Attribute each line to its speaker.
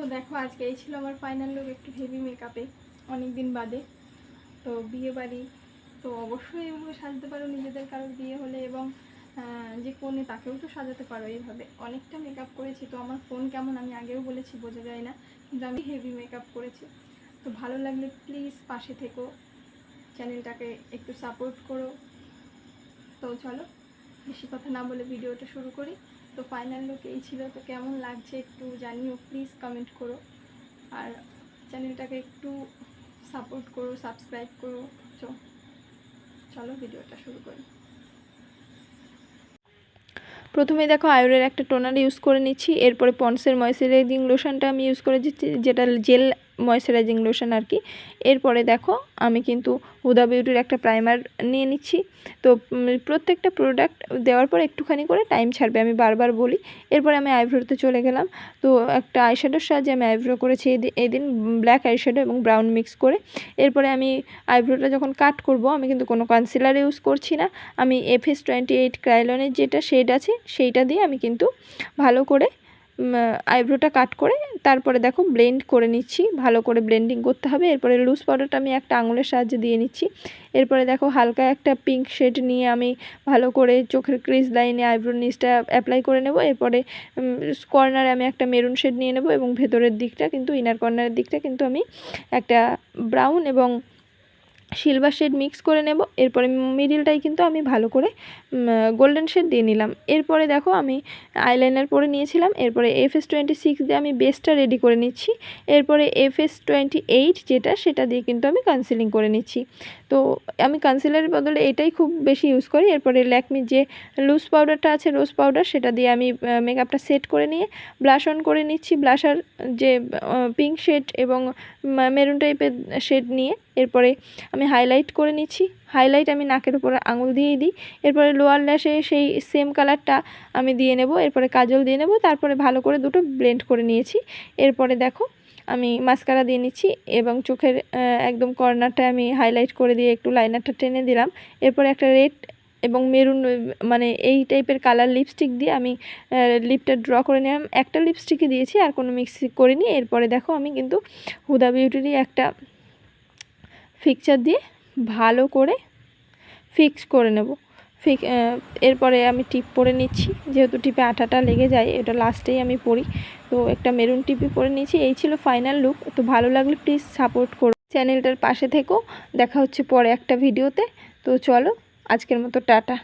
Speaker 1: তো দেখো, আজকে এই ছিল আমার ফাইনাল লুক একটু হেভি মেকআপে অনেক দিন বাদে। তো বিয়ে বাড়ি, তো অবশ্যই এভাবে সাজতে পারো নিজেদের কারোর বিয়ে হলে এবং যে কোণে তাকেও তো সাজাতে পারো এইভাবে। অনেকটা মেকআপ করেছি, তো আমার ফোন কেমন আমি আগেও বলেছি, বোঝা যায় না, কিন্তু আমি হেভি মেকআপ করেছি। তো ভালো লাগলে প্লিজ পাশে থেকো চ্যানেলটাকে একটু সাপোর্ট করো। তো চলো, বেশি কথা না বলে ভিডিওটা শুরু করি। তো ফাইনাল লুক এই ছিল, তো কেমন লাগছে একটু জানিও প্লিজ কমেন্ট করো। আর চ্যানেলটাকে একটু সাপোর্ট করো সাবস্ক্রাইব করো চলো ভিডিওটা শুরু করি। প্রথমে দেখো আয়ুরের একটা টোনার ইউজ করে নিচ্ছি, এরপরে পন্সের ময়শ্চারাইজিং লোশনটা আমি ইউজ করে দিচ্ছি, যেটা জেল ময়শ্চারাইজিং লোশন আর কি। এরপরে দেখো, আমি কিন্তু হুদা বিউটির একটা প্রাইমার নিয়ে নিচ্ছি। তো প্রত্যেকটা প্রোডাক্ট দেওয়ার পর একটুখানি করে টাইম ছাড়বে, আমি বারবার বলি। এরপরে আমি আইব্রোতে চলে গেলাম। তো, একটা আইশ্যাডোর সাহায্যে আমি আইব্রো করেছি এদি- এদিন ব্ল্যাক আইশ্যাডো এবং ব্রাউন মিক্স করে। এরপরে আমি আইব্রোটা যখন কাট করব, আমি কিন্তু কোনো কনসিলার ইউজ করছি না। আমি এফএস টোয়েন্টি এইট ক্রাইলনের যেটা শেড আছে, সেইটা দিয়ে আমি কিন্তু ভালো করে আইব্রোটা কাট করে তারপরে দেখো ব্লেন্ড করে নিচ্ছি, ভালো করে ব্লেন্ডিং করতে হবে। এরপরে লুজ পাউডারটা আমি একটা আঙুলের সাহায্যে দিয়ে নিচ্ছি। এরপরে দেখো হালকা একটা পিঙ্ক শেড নিয়ে আমি ভালো করে চোখের ক্রিজ লাইনে আইব্রো নিচটা অ্যাপ্লাই করে নেব। এরপরে কর্নারে আমি একটা মেরুন শেড নিয়ে নেব এবং ভেতরের দিকটা কিন্তু ইনার কর্নারের দিকটা কিন্তু আমি একটা ব্রাউন এবং সিলভার শেড মিক্স করে নেব। এরপরে মিডিলটাই কিন্তু আমি ভালো করে গোল্ডেন শেড দিয়ে নিলাম। এরপরে দেখো আমি আইলাইনার পরে নিয়েছিলাম। এরপরে এফ এস টোয়েন্টি সিক্স দিয়ে আমি বেসটা রেডি করে নিচ্ছি। এরপরে এফ এস টোয়েন্টি এইট যেটা, সেটা দিয়ে কিন্তু আমি কনসিলিং করে নিচ্ছি। তো আমি কনসিলারের বদলে এটাই খুব বেশি ইউজ করি। এরপরে ল্যাকমির যে লুজ পাউডারটা আছে রোজ পাউডার সেটা দিয়ে আমি মেকআপটা সেট করে নিয়ে ব্লাশ অন করে নিচ্ছি। ব্লাশার যে পিঙ্ক শেড এবং মেরুন টাইপের শেড নিয়ে। এরপরে আমি হাইলাইট করে নিচ্ছি। হাইলাইট আমি নাকের উপরে আঙুল দিয়েই দিই। এরপরে লোয়ার ল্যাশে সেই সেম কালারটা আমি দিয়ে নেব। এরপরে কাজল দিয়ে নেব। তারপরে ভালো করে দুটো ব্লেন্ড করে নিয়েছি। এরপরে দেখো, আমি মাস্কারা দিয়ে নিচ্ছি এবং চোখের একদম কর্নারটা আমি হাইলাইট করে দিয়ে একটু লাইনারটা টেনে দিলাম। এরপরে একটা রেড এবং মেরুন মানে এই টাইপের কালার লিপস্টিক দিয়ে আমি লিপটা ড্র করে নিলাম। একটা লিপস্টিকই দিয়েছি, আর কোনো মিক্স করিনি। এরপরে দেখো, আমি কিন্তু হুদা বিউটিরই একটা ফিকচার দিয়ে ভালো করে ফিক্স করে নেব। ফিক এরপরে আমি টিপ পরে নিচ্ছি। যেহেতু টিপে আঠাটা লেগে যায়, এটা লাস্টেই আমি পড়ি তো একটা মেরুন টিপি পরে নিয়েছি। এই ছিল ফাইনাল লুক তো ভালো লাগলে প্লিজ সাপোর্ট করো। চ্যানেলটার পাশে থেকেও দেখা হচ্ছে পরে একটা ভিডিওতে তো চলো, আজকের মতো টাটা।